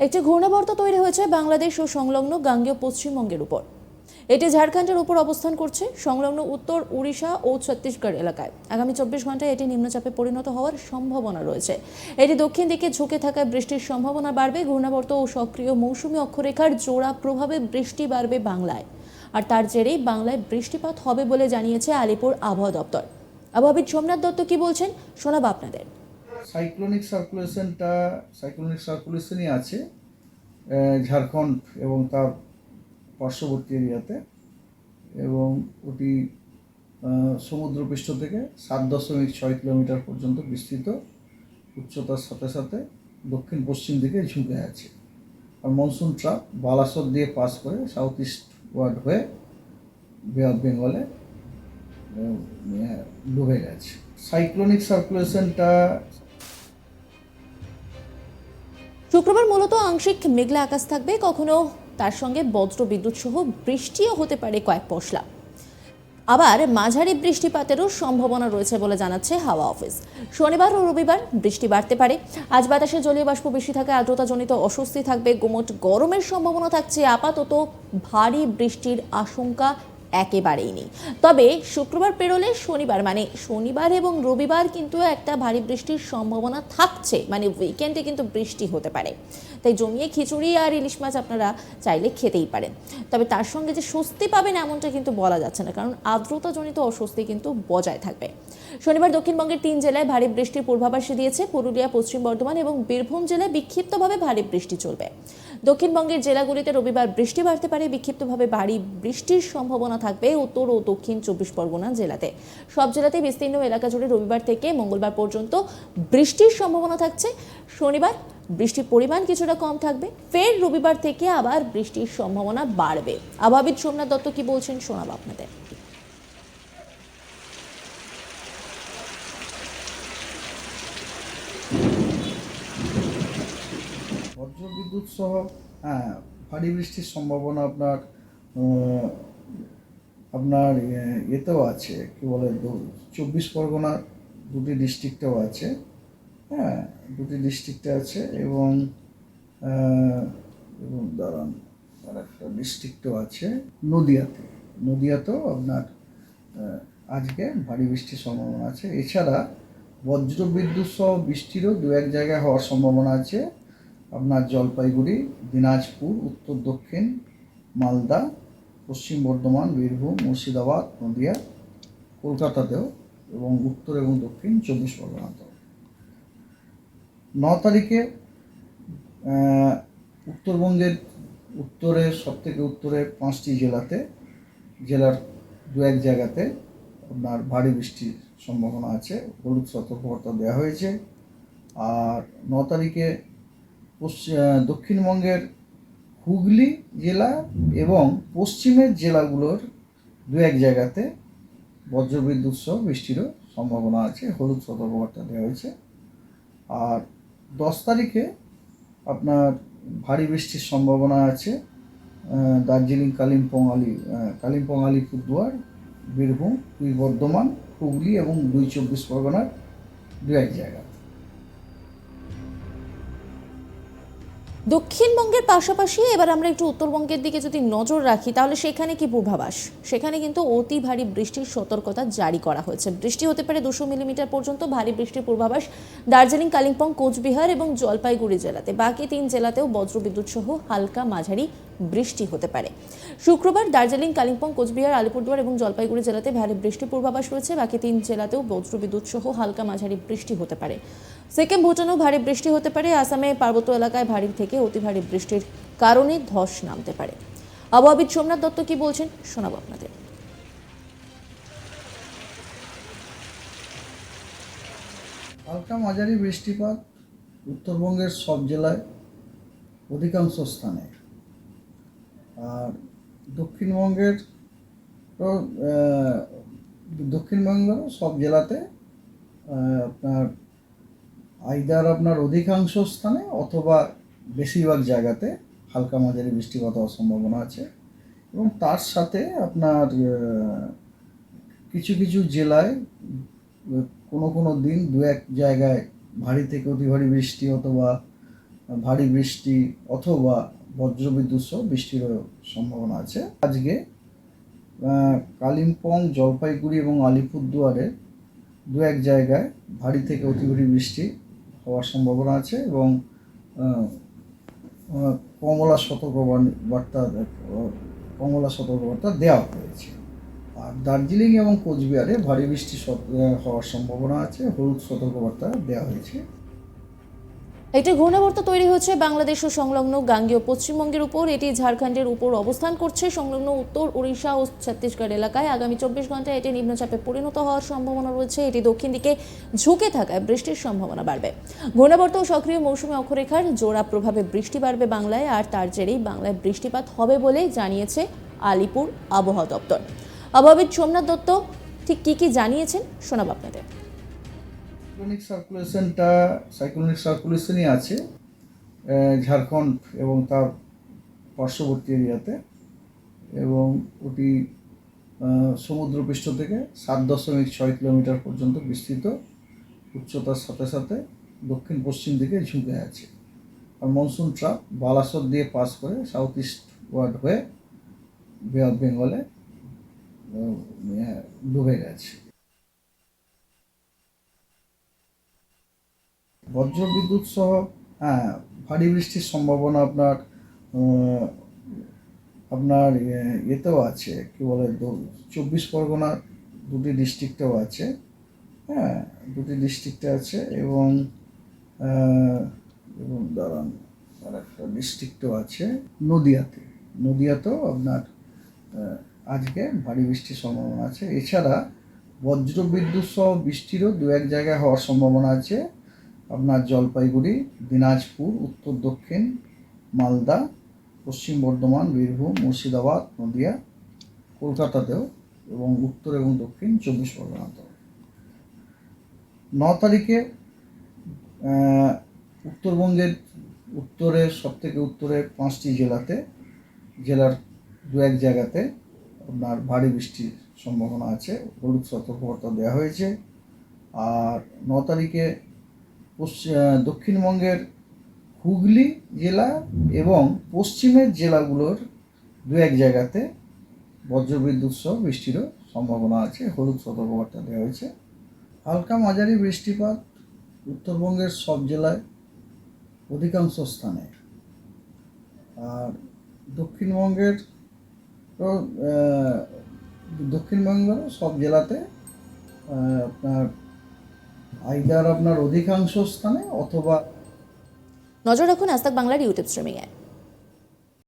একটি ঘূর্ণাবর্ত তৈরি হয়েছে বাংলাদেশ ও সংলগ্ন গাঙ্গেয় পশ্চিমবঙ্গের উপর। এটি ঝাড়খণ্ডের উপর অবস্থান করছে, সংলগ্ন উত্তর উড়িষ্যা ও ছত্তিশগড় এলাকায়। আগামী চব্বিশ ঘন্টায় এটি নিম্নচাপে পরিণত হওয়ার সম্ভাবনা রয়েছে। এটি দক্ষিণ দিকে ঝুঁকে থাকায় বৃষ্টির সম্ভাবনা বাড়বে, ঘূর্ণাবর্ত ও সক্রিয় মৌসুমী অক্ষরেখার জোড়া প্রভাবে বৃষ্টি বাড়বে বাংলায়। আর তার জেরেই বাংলায় বৃষ্টিপাত হবে বলে জানিয়েছে আলিপুর আবহাওয়া দপ্তর। আবহাওয়াবিদ সোমনাথ দত্ত কি বলছেন, শোনাব আপনাদের। সাইক্লোনিক সার্কুলেশনটা, সাইক্লোনিক সার্কুলেশনই আছে ঝাড়খণ্ড এবং তার পার্শ্ববর্তী এরিয়াতে এবং ওটি সমুদ্রপৃষ্ঠ থেকে সাত দশমিক ছয় কিলোমিটার পর্যন্ত বিস্তৃত, উচ্চতার সাথে সাথে দক্ষিণ পশ্চিম দিকে ঝুঁকে আছে। আর মনসুন ট্রাপ বালাসর দিয়ে পাস করে সাউথ ইস্ট ওয়ার্ড হয়ে বে অফ বেঙ্গলে ডুবে গেছে। সাইক্লোনিক সার্কুলেশনটা শুক্রবার মূলত আংশিক মেঘলা আকাশ থাকবে, কখনো তার সঙ্গে বজ্র বিদ্যুৎ সহ বৃষ্টিও হতে পারে কয়েক পশলা। আবার মাঝারি বৃষ্টিপাতেরও সম্ভাবনা রয়েছে বলে জানাচ্ছে হাওয়া অফিস। শনিবার ও রবিবার বৃষ্টি বাড়তে পারে। আজ বাতাসে জলীয় বাষ্প বেশি থাকে, আর্দ্রতাজনিত অস্বস্তি থাকবে, গোমট গরমের সম্ভাবনা থাকছে। আপাতত ভারী বৃষ্টির আশঙ্কা একেবারেই নেই। তবে শুক্রবার পেরোলে শনিবার মানে শনিবার এবং রবিবার কিন্তু একটা ভারী বৃষ্টির সম্ভাবনা থাকছে। মানে উইকেন্ডে কিন্তু বৃষ্টি হতে পারে। তাই জমিয়ে খিচুড়ি আর ইলিশ মাছ আপনারা চাইলে খেতেই পারেন। তবে তার সঙ্গে যে স্বস্তি পাবেন এমনটা কিন্তু বলা যাচ্ছে না, কারণ আর্দ্রতাজনিত অস্বস্তি কিন্তু বজায় থাকবে। শনিবার দক্ষিণবঙ্গের তিন জেলায় ভারী বৃষ্টির পূর্বাভাস দিয়েছে পুরুলিয়া, পশ্চিম বর্ধমান এবং বীরভূম জেলায় বিক্ষিপ্তভাবে ভারী বৃষ্টি চলবে। দক্ষিণবঙ্গের জেলাগুলিতে রবিবার বৃষ্টি বাড়তে পারে, বিক্ষিপ্তভাবে ভারী বৃষ্টির সম্ভাবনা থাকবে উত্তর ও দক্ষিণ চব্বিশ পরগনা জেলাতে। সব জেলাতেই বিস্তীর্ণ এলাকা জুড়ে রবিবার থেকে মঙ্গলবার পর্যন্ত বৃষ্টির সম্ভাবনা থাকছে। শনিবার বৃষ্টির পরিমাণ কিছুটা কম থাকবে। ফের রবিবার থেকে আবার বৃষ্টির সম্ভাবনা বাড়বে। আবহাবিদ সোমনাথ দত্ত কি বলছেন শোনাব আপনাদের। বজ্রবিদ্যুৎ সহ হ্যাঁ ভারী বৃষ্টির সম্ভাবনা আপনার আপনার ইয়েতেও আছে। কি বলে চব্বিশ পরগনা দুটি ডিস্ট্রিক্টেও আছে। হ্যাঁ দুটি ডিস্ট্রিক্টে আছে এবং এবং দাঁড়ান আর একটা ডিস্ট্রিক্টও আছে নদিয়াতে। নদিয়াতেও আপনার আজকে ভারী বৃষ্টির সম্ভাবনা আছে। এছাড়া বজ্র বিদ্যুৎ সহ বৃষ্টিরও দু এক জায়গায় হওয়ার সম্ভাবনা আছে। আপনার জলপাইগুড়ি, দিনাজপুর, উত্তর দক্ষিণ, মালদা, পশ্চিম বর্ধমান, বীরভূম, মুর্শিদাবাদ, নদিয়া, কলকাতাতেও এবং উত্তর এবং দক্ষিণ চব্বিশ পরগনাতেও। ন তারিখে উত্তরবঙ্গের উত্তরে সব থেকে উত্তরে পাঁচটি জেলাতে, জেলার দু এক জায়গাতে আপনার ভারী বৃষ্টির সম্ভাবনা আছে, হলুদ সতর্কবার্তা দেওয়া হয়েছে। আর ন তারিখে পশ্চিম দক্ষিণবঙ্গের হুগলি জেলা এবং পশ্চিমের জেলাগুলোর দু এক জায়গাতে বজ্রবিদ্যুৎ সহ বৃষ্টিরও সম্ভাবনা আছে, হলুদ সতর্কবার্তা দেওয়া হয়েছে। আর দশ তারিখে আপনার ভারী বৃষ্টির সম্ভাবনা আছে দার্জিলিং, কালিম্পং আলি কালিম্পং আলিপুরদুয়ার বীরভূম দুই বর্ধমান, হুগলি এবং দুই চব্বিশ পরগনার দু এক জায়গা। দক্ষিণবঙ্গের পাশাপাশি এবার আমরা একটু উত্তরবঙ্গের দিকে যদি নজর রাখি, তাহলে সেখানে কি পূর্বাভাস? সেখানে কিন্তু অতি ভারী বৃষ্টির সতর্কতা জারি করা হয়েছে। বৃষ্টি হতে পারে দুশো মিলিমিটার পর্যন্ত ভারী বৃষ্টির পূর্বাভাস দার্জিলিং, কালিম্পং, কোচবিহার এবং জলপাইগুড়ি জেলাতে। বাকি তিন জেলাতেও বজ্রবিদ্যুৎ সহ হালকা মাঝারি বৃষ্টি হতে পারে। শুক্রবার দার্জিলিং, কালিম্পং, কোচবিহার, আলিপুরদুয়ার এবং জলপাইগুড়ি জেলাতে ভারী বৃষ্টির পূর্বাভাস রয়েছে। বাকি তিন জেলাতেও বজ্রবিদ্যুৎ সহ হালকা মাঝারি বৃষ্টি হতে পারে। সিকিম ভুটানেও ভারী বৃষ্টি হতে পারে। আসামে পার্বত্য এলাকায় ভারী থেকে অতি ভারী বৃষ্টির কারণে ধস নামতে পারে। আবহাওয়াবিদ সোমনাথ দত্ত কি বলছেন শোনাবো আপনাদের। হালকা মাঝারি বৃষ্টিপাত উত্তরবঙ্গের সব জেলায় অধিকাংশ স্থানে। আর দক্ষিণবঙ্গের দক্ষিণবঙ্গের সব জেলাতে আপনার আইদার আপনার অধিকাংশ স্থানে অথবা বেশিরভাগ জায়গাতে হালকা মাঝারি বৃষ্টিপাত হওয়ার সম্ভাবনা আছে। এবং তার সাথে আপনার কিছু কিছু জেলায় কোনো কোনো দিন দু এক জায়গায় ভারী থেকে অতি ভারী বৃষ্টি অথবা ভারী বৃষ্টি অথবা বজ্রবিদ্যুৎ সহ সম্ভাবনা আছে। আজকে কালিম্পং, জলপাইগুড়ি এবং আলিপুরদুয়ারে দু এক জায়গায় ভারী থেকে অতি ভারী বৃষ্টি হওয়ার সম্ভাবনা আছে এবং কমলা সতর্কবাণী বার্তা কমলা কমলা সতর্কবার্তা দেওয়া হয়েছে। আর দার্জিলিং এবং কোচবিহারে ভারী বৃষ্টি হওয়ার সম্ভাবনা আছে, হলুদ সতর্কবার্তা দেওয়া হয়েছে। একটি ঘূর্ণাবর্ত তৈরি হচ্ছে বাংলাদেশ ও সংলগ্ন গাঙ্গেয় পশ্চিমবঙ্গের উপর। এটি ঝাড়খণ্ডের উপর অবস্থান করছে। সংলগ্ন উত্তর উড়িষ্যা ও ছত্তিশগড় এলাকায় আগামী চব্বিশ ঘন্টায় এটি নিম্নচাপে পরিণত হওয়ার সম্ভাবনা রয়েছে। এটি দক্ষিণ দিকে ঝুঁকে থাকায় বৃষ্টির সম্ভাবনা বাড়বে। ঘূর্ণাবর্ত ও সক্রিয় মৌসুমী অক্ষরেখার জোড়া প্রভাবে বৃষ্টি বাড়বে বাংলায়, আর তার জেরেই বাংলায় বৃষ্টিপাত হবে বলে জানিয়েছে আলিপুর আবহাওয়া দপ্তর। আবহাওয়াবিদ সোমনাথ দত্ত ঠিক কী কী জানিয়েছেন শোনাব আপনাদের। সাইক্লোনিক সার্কুলেশনটা সাইক্লোনিক সার্কুলেশনই আছে ঝাড়খণ্ড এবং তার পার্শ্ববর্তী এরিয়াতে এবং ওটি সমুদ্রপৃষ্ঠ থেকে সাত দশমিক ছয় কিলোমিটার পর্যন্ত বিস্তৃত, উচ্চতার সাথে সাথে দক্ষিণ পশ্চিম দিকে ঝুঁকে আছে। আর মনসুন ট্রাপ বালাসর দিয়ে পাস করে সাউথ ইস্ট ওয়ার্ড হয়ে বেঙ্গলে ডুবে গেছে। বজ্রবিদ্যুৎ সহ হ্যাঁ ভারী বৃষ্টির সম্ভাবনা আপনার আপনার ইয়েতেও আছে, কি বলে চব্বিশ পরগনার দুটি ডিস্ট্রিক্টেও আছে হ্যাঁ দুটি ডিস্ট্রিক্টে আছে এবং এবং দাঁড়ান আর একটা ডিস্ট্রিক্টও আছে, নদিয়াতে, নদিয়াতেও আপনার আজকে ভারী বৃষ্টির সম্ভাবনা আছে। এছাড়া বজ্র বিদ্যুৎ সহ বৃষ্টিরও দু এক জায়গায় হওয়ার সম্ভাবনা আছে। আপনার জলপাইগুড়ি, দিনাজপুর, উত্তর দক্ষিণ, মালদা, পশ্চিম বর্ধমান, বীরভূম, মুর্শিদাবাদ, নদিয়া, কলকাতাতেও এবং উত্তর এবং দক্ষিণ চব্বিশ পরগনাতেও ন তারিখে উত্তরবঙ্গের উত্তরের সবথেকে উত্তরের পাঁচটি জেলাতে, জেলার দু এক জায়গাতে আপনার ভারী বৃষ্টির সম্ভাবনা আছে। হলুদ সতর্কবার্তা দেওয়া হয়েছে। আর ন তারিখে দক্ষিণবঙ্গের হুগলি জেলা এবং পশ্চিমের জেলাগুলোর দু এক জায়গাতে বজ্রবিদ্যুৎ সহ বৃষ্টিরও সম্ভাবনা আছে, হলুদ সতর্কবার্তা দেওয়া হয়েছে। হালকা মাঝারি বৃষ্টিপাত উত্তরবঙ্গের সব জেলায় অধিকাংশ স্থানে। আর দক্ষিণবঙ্গের দক্ষিণবঙ্গের সব জেলাতে আপনার আইদার আপনার অধিকাংশ স্থানে অথবা নজর রাখুন আজ বাংলার ইউটিউব স্ট্রিমিংয়ে।